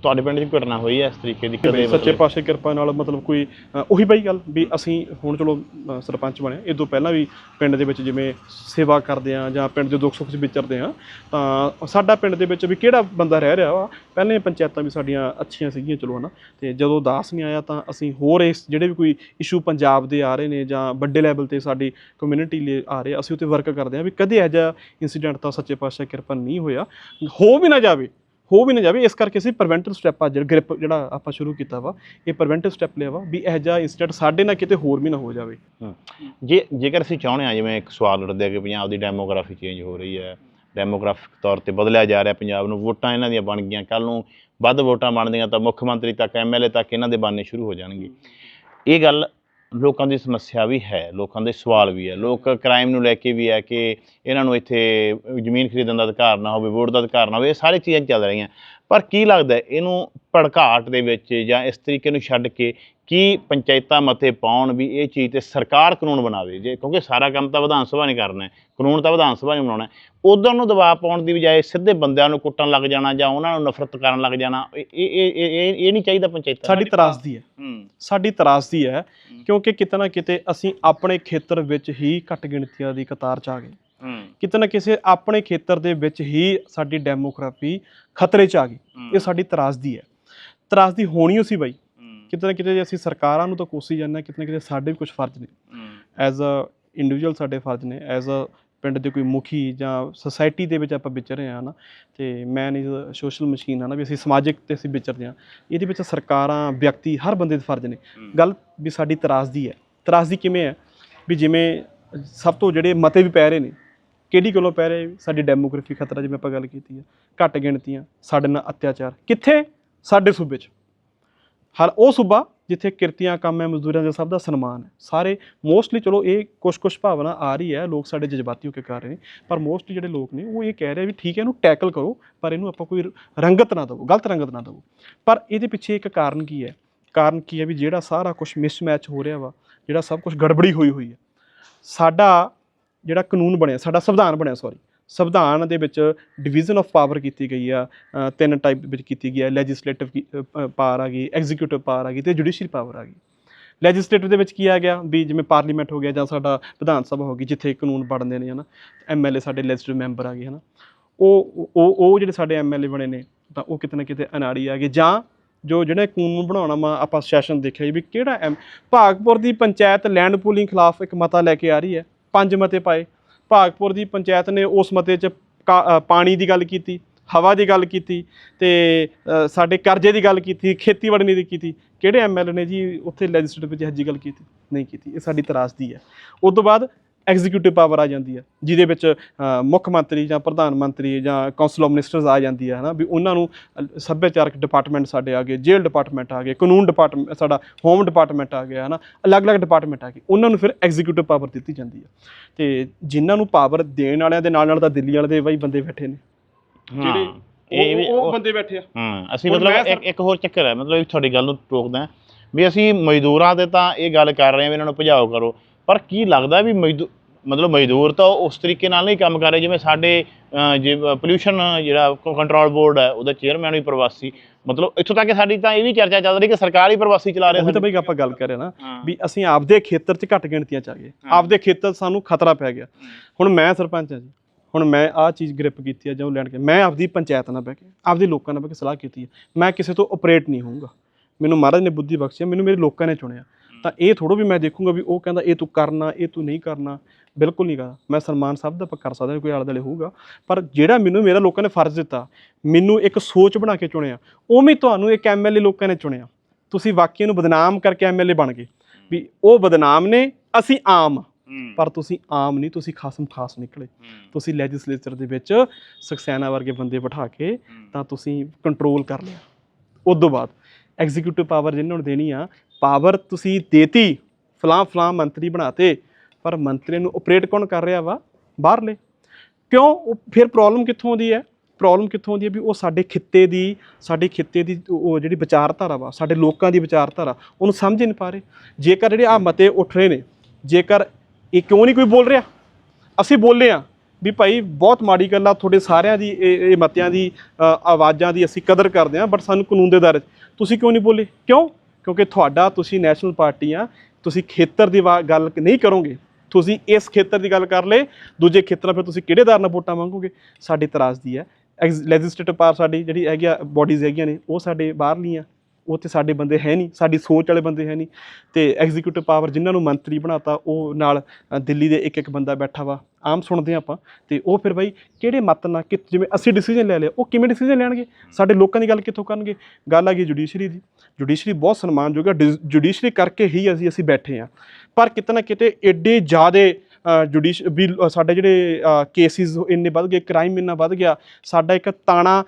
ਤੁਹਾਡੇ ਪਿੰਡ 'ਚ ਘਟਨਾ ਹੋਈ ਹੈ ਇਸ ਤਰੀਕੇ ਦੀ ਕਦੇ ਸੱਚੇ ਮਤਲਬ- ਪਾਤਸ਼ਾਹ ਕਿਰਪਾ ਨਾਲ ਮਤਲਬ ਕੋਈ ਅ, ਉਹੀ ਬਾਈ ਗੱਲ ਵੀ ਅਸੀਂ ਹੁਣ ਚਲੋ ਅ, ਸਰਪੰਚ ਬਣੇ। ਇਹ ਤੋਂ ਪਹਿਲਾਂ ਵੀ ਪਿੰਡ ਦੇ ਵਿੱਚ ਜਿਵੇਂ ਸੇਵਾ ਕਰਦੇ ਆ ਜਾਂ ਪਿੰਡ ਦੇ ਦੁੱਖ ਸੁੱਖ 'ਚ ਵਿਚਰਦੇ ਆ ਤਾਂ ਸਾਡਾ ਪਿੰਡ ਦੇ ਵਿੱਚ ਵੀ ਕਿਹੜਾ ਬੰਦਾ ਰਹਿ ਰਿਹਾ ਵਾ? ਪਹਿਲੇ ਪੰਚਾਇਤਾਂ ਵੀ ਸਾਡੀਆਂ ਅੱਛੀਆਂ ਸੀਗੀਆਂ ਚਲੋ ਹਨਾ। ਤੇ ਜਦੋਂ ਦਾਸ ਨਹੀਂ ਆਇਆ ਤਾਂ ਅਸੀਂ ਹੋਰ ਇਸ ਜਿਹੜੇ ਵੀ ਕੋਈ ਇਸ਼ੂ ਪੰਜਾਬ ਦੇ ਆ ਰਹੇ ਨੇ ਜਾਂ ਵੱਡੇ ਲੈਵਲ ਤੇ ਸਾਡੀ ਕਮਿਊਨਿਟੀ ਲਈ ਆ ਰਹੇ ਆ, ਅਸੀਂ ਉੱਤੇ ਵਰਕ ਕਰਦੇ ਆ ਵੀ ਕਦੇ ਇਹੋ ਜਿਹਾ ਇੰਸੀਡੈਂਟ ਤਾਂ ਸੱਚੇ ਪਾਤਸ਼ਾਹ ਕਿਰਪਾ ਨਹੀਂ ਹੋਇਆ। ਹੋ ਵੀ ਨਾ ਜਾਵੇ। ਹੋ ਵੀ ਨਾ ਜਾਵੇ, ਇਸ ਕਰਕੇ ਅਸੀਂ ਪ੍ਰੀਵੈਂਟਿਵ ਸਟੈਪ ਆ ਜਿਹੜਾ ਗ੍ਰਿਪ ਜਿਹੜਾ ਆਪਾਂ ਸ਼ੁਰੂ ਕੀਤਾ ਵਾ, ਇਹ ਪ੍ਰੀਵੈਂਟਿਵ ਸਟੈਪ ਲਿਆ ਵਾ ਵੀ ਇਹ ਜਿਹਾ ਇੰਸੀਡੈਂਟ ਸਾਡੇ ਨਾਲ ਕਿਤੇ ਹੋਰ ਵੀ ਨਾ ਹੋ ਜਾਵੇ। ਜੇ, ਜੇਕਰ ਅਸੀਂ ਚਾਹੁੰਦੇ ਹਾਂ, ਜਿਵੇਂ ਇੱਕ ਸਵਾਲ ਉੱਠਦਾ ਕਿ ਪੰਜਾਬ ਦੀ ਡੈਮੋਗ੍ਰਾਫੀ ਚੇਂਜ ਹੋ ਰਹੀ ਹੈ ਡੈਮੋਗ੍ਰਾਫਿਕ ਤੌਰ ਤੇ ਬਦਲਿਆ ਜਾ ਰਿਹਾ ਪੰਜਾਬ ਨੂੰ, ਵੋਟਾਂ ਇਹਨਾਂ ਦੀਆਂ ਬਣ ਗਈਆਂ ਕੱਲ ਨੂੰ ਵੱਧ ਵੋਟਾਂ ਬਣਦੀਆਂ ਤਾਂ ਮੁੱਖ ਮੰਤਰੀ ਤੱਕ ਐਮਐਲਏ ਤੱਕ ਇਹਨਾਂ ਦੇ ਬਣਨੇ ਸ਼ੁਰੂ ਹੋ ਜਾਣਗੇ। ਇਹ ਗੱਲ ਲੋਕਾਂ ਦੀ ਸਮੱਸਿਆ ਵੀ ਹੈ, ਲੋਕਾਂ ਦੇ ਸਵਾਲ ਵੀ ਹੈ, ਲੋਕ ਕ੍ਰਾਈਮ ਨੂੰ ਲੈ ਕੇ ਵੀ ਹੈ ਕਿ ਇਹਨਾਂ ਨੂੰ ਇੱਥੇ ਜ਼ਮੀਨ ਖਰੀਦਣ ਦਾ ਅਧਿਕਾਰ ਨਾ ਹੋਵੇ, ਵੋਟ ਦਾ ਅਧਿਕਾਰ ਨਾ ਹੋਵੇ, ਇਹ ਸਾਰੀ ਚੀਜ਼ਾਂ ਚੱਲ ਰਹੀਆਂ। ਪਰ ਕੀ ਲੱਗਦਾ ਇਹਨੂੰ ਭੜਕਾਟ ਦੇ ਵਿੱਚ ਜਾਂ ਇਸ ਤਰੀਕੇ ਨੂੰ ਛੱਡ ਕੇ ਕੀ ਪੰਚਾਇਤਾਂ ਮਤੇ ਪਾਉਣ ਵੀ ਇਹ ਚੀਜ਼ ਤੇ ਸਰਕਾਰ ਕਾਨੂੰਨ ਬਣਾਵੇ? ਜੇ ਕਿਉਂਕਿ ਸਾਰਾ ਕੰਮ ਤਾਂ ਵਿਧਾਨ ਸਭਾ ਨੇ ਕਰਨਾ ਹੈ ਕਾਨੂੰਨ ਤਾਂ ਵਿਧਾਨ ਸਭਾ ਨੇ ਬਣਾਉਣਾ ਹੈ। ਉਧਰ ਨੂੰ ਦਬਾਅ ਪਾਉਣ ਦੀ ਬਜਾਏ ਸਿੱਧੇ ਬੰਦਿਆਂ ਨੂੰ ਕੁੱਟਣ ਲੱਗ ਜਾਣਾ ਜਾਂ ਉਹਨਾਂ ਨੂੰ ਨਫ਼ਰਤ ਕਰਨ ਲੱਗ ਜਾਣਾ ਇਹ ਇਹ ਇਹ ਇਹ- ਨਹੀਂ ਚਾਹੀਦਾ ਪੰਚਾਇਤਾਂ ਸਾਡੀ ਤਰਾਸਦੀ ਹੈ। ਸਾਡੀ ਤਰਾਸਦੀ ਹੈ ਕਿਉਂਕਿ ਕਿਤੇ ਨਾ ਕਿਤੇ ਅਸੀਂ ਆਪਣੇ ਖੇਤਰ ਵਿੱਚ ਹੀ ਘੱਟ ਗਿਣਤੀਆਂ ਦੀ ਕਤਾਰ 'ਚ ਆ ਗਏ। ਕਿਤੇ ਨਾ ਕਿਸੇ ਆਪਣੇ ਖੇਤਰ ਦੇ ਵਿੱਚ ਹੀ ਸਾਡੀ ਡੈਮੋਗ੍ਰਾਫੀ ਖਤਰੇ 'ਚ ਆ ਗਈ। ਇਹ ਸਾਡੀ ਤਰਾਸਦੀ ਹੈ। ਤਰਾਸਦੀ ਹੋਣੀ ਸੀ ਬਾਈ। ਕਿਤੇ ਨਾ ਕਿਤੇ ਜੇ ਅਸੀਂ ਸਰਕਾਰਾਂ ਨੂੰ ਤਾਂ ਕੋਸੀ ਜਾਂਦੇ ਕਿਤੇ ਨਾ ਕਿਤੇ ਸਾਡੇ ਵੀ ਕੁਝ ਫਰਜ਼ ਨੇ। ਐਜ਼ ਅ ਇੰਡੀਵਿਜੂਅਲ ਸਾਡੇ ਫਰਜ਼ ਨੇ। ਐਜ਼ ਅ ਪਿੰਡ ਦੇ ਕੋਈ ਮੁਖੀ ਜਾਂ ਸੋਸਾਇਟੀ ਦੇ ਵਿੱਚ ਆਪਾਂ ਵਿਚਰ ਰਹੇ ਹਾਂ ਨਾ ਤੇ ਮੈਨ ਇਜ਼ ਸੋਸ਼ਲ ਮਸ਼ੀਨ ਹੈ ਨਾ ਵੀ ਅਸੀਂ ਸਮਾਜਿਕ ਤੇ ਅਸੀਂ ਵਿਚਰਦੇ ਹਾਂ ਇਹਦੇ ਵਿੱਚ ਸਰਕਾਰਾਂ ਵਿਅਕਤੀ ਹਰ ਬੰਦੇ ਦੇ ਫਰਜ਼ ਨੇ। ਗੱਲ ਵੀ ਸਾਡੀ ਤਰਾਸਦੀ ਹੈ। ਤਰਾਸਦੀ ਕਿਵੇਂ ਹੈ? ਵੀ ਜਿਵੇਂ ਸਭ ਤੋਂ ਜਿਹੜੇ ਮਤੇ ਵੀ ਪੈ ਰਹੇ ਨੇ ਕਿਹੜੀ ਕੋਲੋਂ ਪੈ ਰਹੇ ਸਾਡੀ ਡੈਮੋਗ੍ਰਾਫੀ ਖਤਰਾ ਜਿਵੇਂ ਆਪਾਂ ਗੱਲ ਕੀਤੀ ਹੈ ਘੱਟ ਗਿਣਤੀਆਂ, ਸਾਡੇ ਨਾਲ ਅਤਿਆਚਾਰ। ਕਿੱਥੇ? ਸਾਡੇ ਸੂਬੇ 'ਚ। ਹਰ ਉਹ ਸੂਬਾ ਜਿੱਥੇ ਕਿਰਤੀਆਂ, ਕੰਮ ਹੈ, ਮਜ਼ਦੂਰਾਂ ਦੇ ਸਭ ਦਾ ਸਨਮਾਨ ਹੈ। ਸਾਰੇ ਮੋਸਟਲੀ ਚਲੋ ਇਹ ਕੁਛ ਕੁਛ ਭਾਵਨਾ ਆ ਰਹੀ ਹੈ, ਲੋਕ ਸਾਡੇ ਜਜ਼ਬਾਤੀ ਹੋ ਕੇ ਕਰ ਰਹੇ ਨੇ, ਪਰ ਮੋਸਟਲੀ ਜਿਹੜੇ ਲੋਕ ਨੇ ਉਹ ਇਹ ਕਹਿ ਰਹੇ ਵੀ ਠੀਕ ਹੈ, ਇਹਨੂੰ ਟੈਕਲ ਕਰੋ, ਪਰ ਇਹਨੂੰ ਆਪਾਂ ਕੋਈ ਰੰਗਤ ਨਾ ਦਿਵੋ, ਗਲਤ ਰੰਗਤ ਨਾ ਦਿਵੋ। ਪਰ ਇਹਦੇ ਪਿੱਛੇ ਇੱਕ ਕਾਰਨ ਕੀ ਹੈ? ਕਾਰਨ ਕੀ ਹੈ ਵੀ ਜਿਹੜਾ ਸਾਰਾ ਕੁਝ ਮਿਸਮੈਚ ਹੋ ਰਿਹਾ ਵਾ, ਜਿਹੜਾ ਸਭ ਕੁਝ ਗੜਬੜੀ ਹੋਈ ਹੋਈ ਹੈ। ਸਾਡਾ ਜਿਹੜਾ ਕਾਨੂੰਨ ਬਣਿਆ, ਸਾਡਾ ਸੰਵਿਧਾਨ ਬਣਿਆ ਸੌਰੀ ਸੰਵਿਧਾਨ ਦੇ ਵਿੱਚ ਡਿਵੀਜ਼ਨ ਆਫ ਪਾਵਰ ਕੀਤੀ ਗਈ ਆ ਤਿੰਨ ਟਾਈਪ ਵਿੱਚ ਕੀਤੀ ਗਈ ਆ ਲੈਜਿਸਲੇਟਿਵ ਪਾਵਰ ਆ ਗਈ ਐਗਜ਼ੀਕਿਊਟਿਵ ਪਾਵਰ ਆ ਗਈ ਤੇ ਜੁਡੀਸ਼ੀਅਲ ਪਾਵਰ ਆ ਗਈ। ਲੈਜਿਸਲੇਟਿਵ ਦੇ ਵਿੱਚ ਕੀ ਆ ਗਿਆ ਵੀ ਜਿਵੇਂ ਪਾਰਲੀਮੈਂਟ ਹੋ ਗਿਆ ਜਾਂ ਸਾਡਾ ਵਿਧਾਨ ਸਭਾ ਹੋ ਗਈ, ਜਿੱਥੇ ਕਾਨੂੰਨ ਬਣਦੇ ਨੇ ਹਨਾ ਐਮਐਲਏ ਸਾਡੇ ਲੈਜਿਸਲੇਟਿਵ ਮੈਂਬਰ ਆ ਗਏ ਹਨਾ, ਉਹ ਉਹ ਉਹ ਜਿਹੜੇ ਸਾਡੇ ਐਮਐਲਏ ਬਣੇ ਨੇ, ਤਾਂ ਉਹ ਕਿਤੇ ਨਾ ਕਿਤੇ ਅਨਾੜੀ ਆ ਗਏ ਜਾਂ ਜੋ ਜਿਹੜੇ ਕਾਨੂੰਨ ਬਣਾਉਣਾ ਵਾ, ਆਪਾਂ ਸੈਸ਼ਨ ਦੇਖਿਆ ਜੀ ਵੀ ਕਿਹੜਾ ਐਮ ਭਾਗਪੁਰ ਦੀ ਪੰਚਾਇਤ ਲੈਂਡ ਪੂਲਿੰਗ ਖਿਲਾਫ ਇੱਕ ਮਤਾ ਲੈ ਕੇ ਆ ਰਹੀ ਹੈ। ਪੰਜ ਮਤੇ ਪਾਏ। ਭਾਗਪੁਰ ਦੀ ਪੰਚਾਇਤ ਨੇ ਉਸ ਮਤੇ 'ਚ ਕਾ- ਪਾਣੀ ਦੀ ਗੱਲ ਕੀਤੀ, ਹਵਾ ਦੀ ਗੱਲ ਕੀਤੀ ਤੇ ਸਾਡੇ ਕਰਜ਼ੇ ਦੀ ਗੱਲ ਕੀਤੀ, ਖੇਤੀਬਾੜੀ ਦੀ ਕੀਤੀ। ਕਿਹੜੇ ਐਮਐਲਏ ਨੇ ਜੀ ਉੱਥੇ ਲੈਜਿਸਲੇਟਿਵ ਵਿੱਚ ਹੱਜੀ ਗੱਲ ਕੀਤੀ? ਨਹੀਂ ਕੀਤੀ। ਇਹ ਸਾਡੀ ਤਰਾਸਦੀ ਹੈ। ਉਸ ਤੋਂ ਬਾਅਦ ਐਗਜ਼ੀਕਿਊਟਿਵ ਪਾਵਰ ਆ ਜਾਂਦੀ ਹੈ ਜਿਹਦੇ ਵਿੱਚ ਮੁੱਖ ਮੰਤਰੀ ਜਾਂ ਪ੍ਰਧਾਨ ਮੰਤਰੀ ਜਾਂ ਕਾਉਂਸਲ ਆਫ ਮਿਨਿਸਟਰਸ ਆ ਜਾਂਦੀ ਹੈ ਹਨਾ ਵੀ ਉਹਨਾਂ ਨੂੰ ਸੱਭਿਆਚਾਰਕ ਡਿਪਾਰਟਮੈਂਟ ਸਾਡੇ ਆ ਗਏ ਜੇਲ੍ਹ ਡਿਪਾਰਟਮੈਂਟ ਆ ਗਏ ਕਾਨੂੰਨ ਡਿਪਾਰਟਮੈਂਟ ਸਾਡਾ ਹੋਮ ਡਿਪਾਰਟਮੈਂਟ ਆ ਗਿਆ ਹਨਾ ਅਲੱਗ-ਅਲੱਗ ਡਿਪਾਰਟਮੈਂਟ ਆ ਗਏ ਉਹਨਾਂ ਨੂੰ ਫਿਰ ਐਗਜ਼ੀਕਿਊਟਿਵ ਪਾਵਰ ਦਿੱਤੀ ਜਾਂਦੀ ਹੈ ਤੇ ਜਿਨ੍ਹਾਂ ਨੂੰ ਪਾਵਰ ਦੇਣ ਵਾਲਿਆਂ ਦੇ ਨਾਲ ਨਾਲ ਤਾਂ ਦਿੱਲੀ ਵਾਲੇ ਦੇ ਬਾਈ ਬੰਦੇ ਬੈਠੇ ਨੇ। ਜਿਹੜੇ ਇਹ ਉਹ- ਬੰਦੇ ਬੈਠੇ ਆ। ਹਾਂ ਅਸੀਂ ਮਤਲਬ ਇੱਕ ਇੱਕ ਹੋਰ ਚੱਕਰ ਹੈ ਮਤਲਬ ਤੁਹਾਡੀ ਗੱਲ ਨੂੰ ਟੋਕਦਾ ਵੀ ਅਸੀਂ ਮਜ਼ਦੂਰਾਂ ਦੇ ਤਾਂ ਇਹ ਗੱਲ ਕਰ ਰਹੇ ਹਾਂ ਵੀ ਇਹਨਾਂ ਨੂੰ ਭਜਾਓ ਕਰੋ ਪਰ ਕੀ ਲੱਗਦਾ ਵੀ ਮਜ਼ਦੂਰ ਮਤਲਬ ਮਜ਼ਦੂਰ ਤਾਂ ਉਸ ਤਰੀਕੇ ਨਾਲ ਨਹੀਂ ਕੰਮ ਕਰ ਰਹੇ ਜਿਵੇਂ ਸਾਡੇ ਜੇ ਪੋਲਿਊਸ਼ਨ ਜਿਹੜਾ ਕੰਟਰੋਲ ਬੋਰਡ ਹੈ ਉਹਦਾ ਚੇਅਰਮੈਨ ਵੀ ਪ੍ਰਵਾਸੀ। ਮਤਲਬ ਇੱਥੋਂ ਤੱਕ ਸਾਡੀ ਤਾਂ ਇਹ ਵੀ ਚਰਚਾ ਚੱਲ ਰਹੀ ਕਿ ਸਰਕਾਰ ਹੀ ਪ੍ਰਵਾਸੀ ਚਲਾ ਰਹੀ ਤਾਂ ਬਈ ਆਪਾਂ ਗੱਲ ਕਰ ਰਹੇ ਨਾ ਹਾਂ। ਵੀ ਅਸੀਂ ਆਪਦੇ ਖੇਤਰ 'ਚ ਘੱਟ ਗਿਣਤੀਆਂ 'ਚ ਆ ਗਏ। ਹਾਂ। ਆਪਦੇ ਖੇਤਰ ਸਾਨੂੰ ਖਤਰਾ ਪੈ ਗਿਆ। ਹੁਣ ਮੈਂ ਸਰਪੰਚ ਹਾਂ ਜੀ। ਹੁਣ ਮੈਂ ਆਹ ਚੀਜ਼ ਗ੍ਰਿਪ ਕੀਤੀ ਹੈ ਜਾਂ ਉਹ ਲੈਣ ਕੇ ਮੈਂ ਆਪਦੀ ਪੰਚਾਇਤ ਨਾਲ ਬਹਿ ਕੇ ਆਪਦੇ ਲੋਕਾਂ ਨਾਲ ਬਹਿ ਕੇ ਸਲਾਹ ਕੀਤੀ ਹੈ ਮੈਂ ਕਿਸੇ ਤੋਂ ਆਪਰੇਟ ਨਹੀਂ ਹੋਊਂਗਾ। ਮੈਨੂੰ ਮਹਾਰਾਜ ਨੇ ਬੁੱਧੀ ਬਖਸ਼ੀ ਹੈ, ਮੈਨੂੰ ਮੇਰੇ ਲੋਕਾਂ ਨੇ ਚੁਣਿਆ। ਤਾਂ ਇਹ ਥੋੜੋ ਵੀ ਮੈਂ ਦੇਖੂੰਗਾ ਵੀ ਉਹ ਕਹਿੰਦਾ ਇਹ ਤੂੰ ਕਰਨਾ ਇਹ ਤੂੰ ਨਹੀਂ ਕਰਨਾ। ਬਿਲਕੁਲ ਨਹੀਂ ਕਰਦਾ। ਮੈਂ ਸਨਮਾਨ ਸਭ ਦਾ ਆਪਾਂ ਕਰ ਸਕਦਾ ਕੋਈ ਆਲੇ ਦੁਆਲੇ ਹੋਊਗਾ। ਪਰ ਜਿਹੜਾ ਮੈਨੂੰ ਮੇਰਾ ਲੋਕਾਂ ਨੇ ਫਰਜ਼ ਦਿੱਤਾ ਮੈਨੂੰ ਇੱਕ ਸੋਚ ਬਣਾ ਕੇ ਚੁਣਿਆ ਉਵੇਂ ਤੁਹਾਨੂੰ ਇੱਕ ਐਮਐਲਏ ਲੋਕਾਂ ਨੇ ਚੁਣਿਆ। ਤੁਸੀਂ ਵਾਕਿਆ ਨੂੰ ਬਦਨਾਮ ਕਰਕੇ ਐਮਐਲਏ ਬਣ ਗਏ। ਵੀ ਉਹ ਬਦਨਾਮ ਨੇ ਅਸੀਂ ਆਮ ਪਰ ਤੁਸੀਂ ਆਮ ਨਹੀਂ ਤੁਸੀਂ ਖਾਸਮ ਖਾਸ ਨਿਕਲੇ। ਤੁਸੀਂ ਲੈਜਿਸਲੇਚਰ ਦੇ ਵਿੱਚ ਸਕਸੈਨਾ ਵਰਗੇ ਬੰਦੇ ਬਿਠਾ ਕੇ ਤਾਂ ਤੁਸੀਂ ਕੰਟਰੋਲ ਕਰ ਲਿਆ। ਉਸ ਤੋਂ ਬਾਅਦ ਐਗਜ਼ੀਕਿਊਟਿਵ ਪਾਵਰ ਜਿਹਨਾਂ ਨੂੰ ਦੇਣੀ ਆ ਪਾਵਰ ਤੁਸੀਂ ਦੇਤੀ ਫਲਾਂ ਫਲਾਂ ਮੰਤਰੀ ਬਣਾਤੇ, ਪਰ ਮੰਤਰੀ ਨੂੰ ਆਪਰੇਟ ਕੌਣ ਕਰ ਰਿਹਾ ਵਾ? ਬਾਹਰਲੇ। ਕਿਉਂ? ਉਹ ਫਿਰ ਪ੍ਰੋਬਲਮ ਕਿੱਥੋਂ ਆਉਂਦੀ ਹੈ? ਪ੍ਰੋਬਲਮ ਕਿੱਥੋਂ ਆਉਂਦੀ ਹੈ ਵੀ ਉਹ ਸਾਡੇ ਖਿੱਤੇ ਦੀ, ਸਾਡੇ ਖਿੱਤੇ ਦੀ ਉਹ ਜਿਹੜੀ ਵਿਚਾਰਧਾਰਾ ਵਾ, ਸਾਡੇ ਲੋਕਾਂ ਦੀ ਵਿਚਾਰਧਾਰਾ, ਉਹਨੂੰ ਸਮਝ ਹੀ ਨਹੀਂ ਪਾ ਰਹੇ। ਜੇਕਰ ਜਿਹੜੇ ਆ ਮਤੇ ਉੱਠ ਰਹੇ ਨੇ, ਜੇਕਰ ਇਹ ਕਿਉਂ ਨਹੀਂ ਕੋਈ ਬੋਲ ਰਿਹਾ? ਅਸੀਂ ਬੋਲੇ ਆ ਵੀ ਭਾਈ ਬਹੁਤ ਮਾੜੀ ਗੱਲ ਆ, ਤੁਹਾਡੇ ਸਾਰਿਆਂ ਦੀ, ਇਹ ਇਹ ਮਤਿਆਂ ਦੀ ਆਵਾਜ਼ਾਂ ਦੀ ਅਸੀਂ ਕਦਰ ਕਰਦੇ ਆ ਬਟ ਸਾਨੂੰ ਕਾਨੂੰਨ ਦੇ ਦਾਇਰੇ 'ਚ। ਤੁਸੀਂ ਕਿਉਂ ਨਹੀਂ ਬੋਲੇ? ਕਿਉਂ? ਕਿਉਂਕਿ ਤੁਹਾਡਾ, ਤੁਸੀਂ ਨੈਸ਼ਨਲ ਪਾਰਟੀ ਆ, ਤੁਸੀਂ ਖੇਤਰ ਦੀ ਵਾ- ਗੱਲ ਨਹੀਂ ਕਰੋਗੇ। ਤੁਸੀਂ ਇਸ ਖੇਤਰ ਦੀ ਗੱਲ ਕਰ ਲਏ, ਦੂਜੇ ਖੇਤਰਾਂ ਫਿਰ ਤੁਸੀਂ ਕਿਹੜੇ ਦਰ ਨਾਲ ਵੋਟਾਂ ਮੰਗੋਗੇ? ਸਾਡੀ ਤਰਾਸ ਦੀ ਹੈ। ਲੈਜਿਸਲੇਟਿਵ ਪਾਵਰ ਸਾਡੀ ਜਿਹੜੀ ਹੈਗੀ ਆ ਬੋਡੀਜ਼ ਹੈਗੀਆਂ ਨੇ, ਉਹ ਸਾਡੇ ਬਾਹਰਲੀਆਂ ਉਹ ਤੇ ਸਾਡੇ ਬੰਦੇ ਹੈ ਨਹੀਂ, ਸਾਡੀ ਸੋਚ ਵਾਲੇ ਬੰਦੇ ਹੈ ਨਹੀਂ। ਤੇ ਐਗਜ਼ੀਕਿਊਟਿਵ ਪਾਵਰ ਜਿਨ੍ਹਾਂ ਨੂੰ ਮੰਤਰੀ ਬਣਾਤਾ, ਉਹ ਨਾਲ ਦਿੱਲੀ ਦੇ ਇੱਕ ਇੱਕ ਬੰਦਾ ਬੈਠਾ ਵਾ। ਆਮ ਸੁਣਦੇ ਹਾਂ ਆਪਾਂ, ਤੇ ਉਹ ਫਿਰ ਬਾਈ ਕਿਹੜੇ ਮਤ ਨਾਲ ਕਿ ਜਿਵੇਂ ਅਸੀਂ ਡਿਸੀਜਨ ਲੈ ਲਿਆ, ਉਹ ਕਿਵੇਂ ਡਿਸੀਜਨ ਲੈਣਗੇ? ਸਾਡੇ ਲੋਕਾਂ ਦੀ ਗੱਲ ਕਿੱਥੋਂ ਕਰਨਗੇ? ਗੱਲ ਆ ਗਈ ਜੁਡੀਸ਼ਰੀ ਦੀ। ਜੁਡੀਸ਼ਰੀ ਬਹੁਤ ਸਨਮਾਨਯੋਗ ਹੈ ਜੁਡੀਸ਼ਰੀ ਕਰਕੇ ਹੀ ਅਸੀਂ ਅਸੀਂ ਬੈਠੇ ਹਾਂ। ਪਰ ਕਿਤੇ ਨਾ ਕਿਤੇ ਐਡੇ ਜ਼ਿਆਦੇ ਜੁਡੀਸ਼ ਵੀ ਸਾਡੇ ਜਿਹੜੇ ਕੇਸਿਸ ਇੰਨੇ ਵੱਧ ਗਏ ਕ੍ਰਾਈਮ ਇੰਨਾ ਵੱਧ ਗਿਆ, ਸਾਡਾ ਇੱਕ ਤਾਣਾ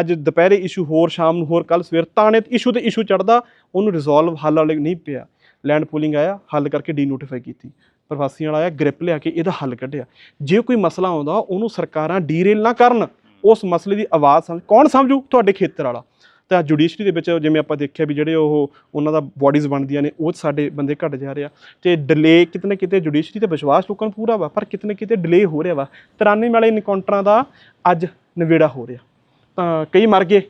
ਅੱਜ ਦੁਪਹਿਰੇ ਇਸ਼ੂ ਹੋਰ ਸ਼ਾਮ ਨੂੰ, ਹੋਰ ਕੱਲ ਸਵੇਰ, ਤਾਣੇ ਇਸ਼ੂ ਤੇ ਇਸ਼ੂ ਚੜਦਾ ਉਹਨੂੰ ਰਿਜ਼ੋਲਵ ਹੱਲ ਵਾਲੇ ਨਹੀਂ ਪਿਆ। ਲੈਂਡ ਪੂਲਿੰਗ ਆਇਆ, ਹੱਲ ਕਰਕੇ ਡੀਨੋਟੀਫਾਈ ਕੀਤੀ। ਪ੍ਰਵਾਸੀਆਂ ਵਾਲਾ ਆਇਆ ਗ੍ਰਿਪ ਲਿਆ ਕੇ ਇਹਦਾ ਹੱਲ ਕੱਢਿਆ। ਜੇ ਕੋਈ ਮਸਲਾ ਆਉਂਦਾ, ਉਹਨੂੰ ਸਰਕਾਰਾਂ ਡੀਰੇਲ ਨਾ ਕਰਨ। ਉਸ ਮਸਲੇ ਦੀ ਆਵਾਜ਼ ਸਮਝ, ਕੌਣ ਸਮਝੂ? ਤੁਹਾਡੇ ਖੇਤਰ ਵਾਲਾ। ਤਾਂ ਜੁਡੀਸ਼ਰੀ ਦੇ ਵਿੱਚ ਜਿਵੇਂ ਆਪਾਂ ਦੇਖਿਆ ਵੀ ਜਿਹੜੇ ਉਹ, ਉਹਨਾਂ ਦਾ ਬਾਡੀਜ਼ ਬਣਦੀਆਂ ਨੇ, ਉਹ ਸਾਡੇ ਬੰਦੇ ਘਟ ਜਾ ਰਹੇ ਆ। ਤੇ ਡਿਲੇ ਕਿਤੇ ਨਾ ਕਿਤੇ ਜੁਡੀਸ਼ਰੀ ਤੇ ਵਿਸ਼ਵਾਸ ਲੋਕਾਂ ਨੂੰ ਪੂਰਾ ਵਾ, ਪਰ ਕਿਤੇ ਨਾ ਕਿਤੇ ਡਿਲੇ ਹੋ ਰਿਹਾ ਵਾ। 93 ਵਾਲੇ ਇਨਕਾਊਂਟਰਾਂ ਦਾ ਅੱਜ ਨਵੇੜਾ ਹੋ ਰਿਹਾ। ਤਾਂ ਕਈ ਮਰ ਗਏ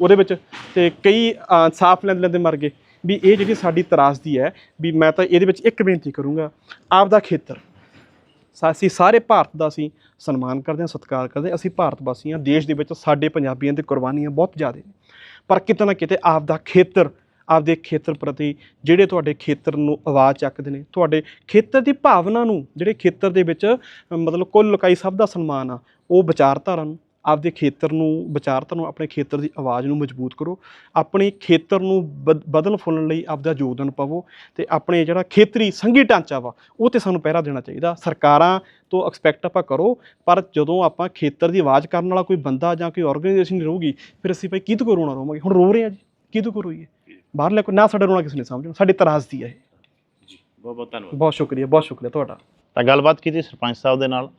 ਉਹਦੇ ਵਿੱਚ, ਤੇ ਕਈ ਸਾਫ਼ ਲੈਂਦੇ ਲੈਂਦੇ ਮਰ ਗਏ। ਵੀ ਇਹ ਜਿਹੜੀ ਸਾਡੀ ਤਰਾਸਦੀ ਹੈ ਵੀ ਮੈਂ ਤਾਂ ਇਹਦੇ ਵਿੱਚ ਇੱਕ ਬੇਨਤੀ ਕਰੂੰਗਾ ਆਪ ਦਾ ਖੇਤਰ। ਸਾ- ਅਸੀਂ ਸਾਰੇ ਭਾਰਤ ਦਾ ਅਸੀਂ ਸਨਮਾਨ ਕਰਦੇ ਹਾਂ, ਸਤਿਕਾਰ ਕਰਦੇ ਹਾਂ। ਅਸੀਂ ਭਾਰਤ ਵਾਸੀ ਹਾਂ, ਦੇਸ਼ ਦੇ ਵਿੱਚ ਸਾਡੇ ਪੰਜਾਬੀਆਂ ਦੀ ਕੁਰਬਾਨੀਆਂ ਬਹੁਤ ਜ਼ਿਆਦਾ ਨੇ। ਪਰ ਕਿਤੇ ਨਾ ਕਿਤੇ ਆਪ ਦਾ ਖੇਤਰ, ਆਪਦੇ ਖੇਤਰ ਪ੍ਰਤੀ ਜਿਹੜੇ ਤੁਹਾਡੇ ਖੇਤਰ ਨੂੰ ਆਵਾਜ਼ ਚੱਕਦੇ ਨੇ, ਤੁਹਾਡੇ ਖੇਤਰ ਦੀ ਭਾਵਨਾ ਨੂੰ, ਜਿਹੜੇ ਖੇਤਰ ਦੇ ਵਿੱਚ, ਮਤਲਬ ਕੁੱਲ ਲੁਕਾਈ ਸਭ ਦਾ ਸਨਮਾਨ ਆ, ਉਹ ਵਿਚਾਰਧਾਰਾ ਨੂੰ ਆਪਦੇ ਖੇਤਰ ਨੂੰ ਵਿਚਾਰਧਾਰਾ ਨੂੰ ਆਪਣੇ ਖੇਤਰ ਦੀ ਆਵਾਜ਼ ਨੂੰ ਮਜ਼ਬੂਤ ਕਰੋ। ਆਪਣੇ ਖੇਤਰ ਨੂੰ ਬਦ- ਬਦਲ ਫੁੱਲਣ ਲਈ ਆਪਦਾ ਯੋਗਦਾਨ ਪਾਵੋ ਤੇ ਆਪਣੇ ਜਿਹੜਾ ਖੇਤਰੀ ਸੰਘੀ ਢਾਂਚਾ ਵਾ ਉਹ ਤੇ ਸਾਨੂੰ ਪਹਿਰਾ ਦੇਣਾ ਚਾਹੀਦਾ। ਸਰਕਾਰਾਂ ਤੋਂ ਐਕਸਪੈਕਟ ਆਪਾਂ ਕਰੋ ਪਰ ਜਦੋਂ ਆਪਾਂ ਖੇਤਰ ਦੀ ਆਵਾਜ਼ ਕਰਨ ਵਾਲਾ ਕੋਈ ਬੰਦਾ ਜਾਂ ਕੋਈ ਆਰਗੇਨਾਈਜੇਸ਼ਨ ਨਹੀਂ ਰਹੂਗੀ ਫਿਰ ਅਸੀਂ ਭਾਈ ਕਿਹਦੇ ਕੋਲ ਰੋਣਾ ਰੋਵਾਂਗੇ? ਹੁਣ ਰੋ ਰਹੇ ਆ ਜੀ ਕਿਹਦੇ ਕੋਲ ਰੋਈਏ? ਬਾਹਰਲੇ ਕੋਈ ਨਾ ਸਾਡਾ ਰੋਣਾ ਕਿਸੇ ਨੇ ਸਮਝਣਾ ਸਾਡੀ ਤਰਾਸ ਦੀ ਹੈ ਇਹ। ਬਹੁਤ ਬਹੁਤ ਧੰਨਵਾਦ। ਬਹੁਤ ਸ਼ੁਕਰੀਆ ਬਹੁਤ ਸ਼ੁਕਰੀਆ ਤੁਹਾਡਾ। ਤਾਂ ਗੱਲਬਾਤ ਕੀਤੀ ਸਰਪੰਚ ਸਾਹਿਬ ਦੇ ਨਾਲ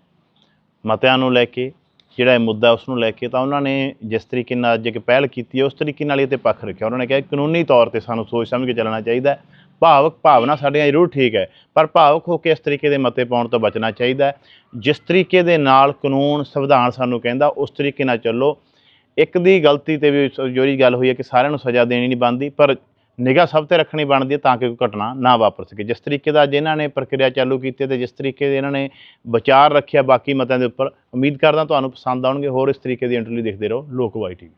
ਮਤਿਆਂ ਨੂੰ ਲੈ ਕੇ ਜਿਹੜਾ ਇਹ ਮੁੱਦਾ ਉਸ ਨੂੰ ਲੈ ਕੇ ਤਾਂ ਉਹਨਾਂ ਨੇ ਜਿਸ ਤਰੀਕੇ ਨਾਲ ਅੱਜ ਇੱਕ ਪਹਿਲ ਕੀਤੀ ਹੈ, ਉਸ ਤਰੀਕੇ ਨਾਲ ਇਹ ਤੇ ਪੱਖ ਰੱਖਿਆ। ਉਹਨਾਂ ਨੇ ਕਿਹਾ ਕਾਨੂੰਨੀ ਤੌਰ ਤੇ ਸਾਨੂੰ ਸੋਚ ਸਮਝ ਕੇ ਚੱਲਣਾ ਚਾਹੀਦਾ ਭਾਵਕ ਭਾਵਨਾ ਸਾਡੀਆਂ ਜ਼ਰੂਰ ਠੀਕ ਹੈ, ਪਰ ਭਾਵਕ ਹੋ ਕੇ ਇਸ ਤਰੀਕੇ ਦੇ ਮਤੇ ਪਾਉਣ ਤੋਂ ਬਚਣਾ ਚਾਹੀਦਾ ਜਿਸ ਤਰੀਕੇ ਦੇ ਨਾਲ ਕਾਨੂੰਨ ਸੰਵਿਧਾਨ ਸਾਨੂੰ ਕਹਿੰਦਾ, ਉਸ ਤਰੀਕੇ ਨਾਲ ਚੱਲੋ। ਇੱਕ ਦੀ ਗਲਤੀ ਤੇ ਵੀ ਸ- ਗੱਲ ਹੋਈ ਹੈ ਕਿ ਸਾਰਿਆਂ ਨੂੰ ਸਜ਼ਾ ਦੇਣੀ ਨਹੀਂ ਬਣਦੀ, ਪਰ ਨਿਗਾਹ ਸਭ ਤੇ ਰੱਖਣੀ ਬਣਦੀ ਹੈ ਤਾਂ ਕਿ ਕੋਈ ਘਟਨਾ ਨਾ ਵਾਪਰ ਸਕੇ। ਜਿਸ ਤਰੀਕੇ ਦਾ ਅੱਜ ਨੇ ਪ੍ਰਕਿਰਿਆ ਚਾਲੂ ਕੀਤੀ ਤੇ ਜਿਸ ਤਰੀਕੇ ਦੇ ਇਹਨਾਂ ਨੇ ਵਿਚਾਰ ਰੱਖਿਆ ਬਾਕੀ ਮਤਾਂ ਦੇ ਉੱਪਰ, ਉਮੀਦ ਕਰਦਾ ਤੁਹਾਨੂੰ ਪਸੰਦ ਆਉਣਗੇ। ਹੋਰ ਇਸ ਤਰੀਕੇ ਦੀ ਇੰਟਰਵਿਊ ਦੇਖਦੇ ਰਹੋ ਲੋਕਵਾਈ ਟੀਵੀ।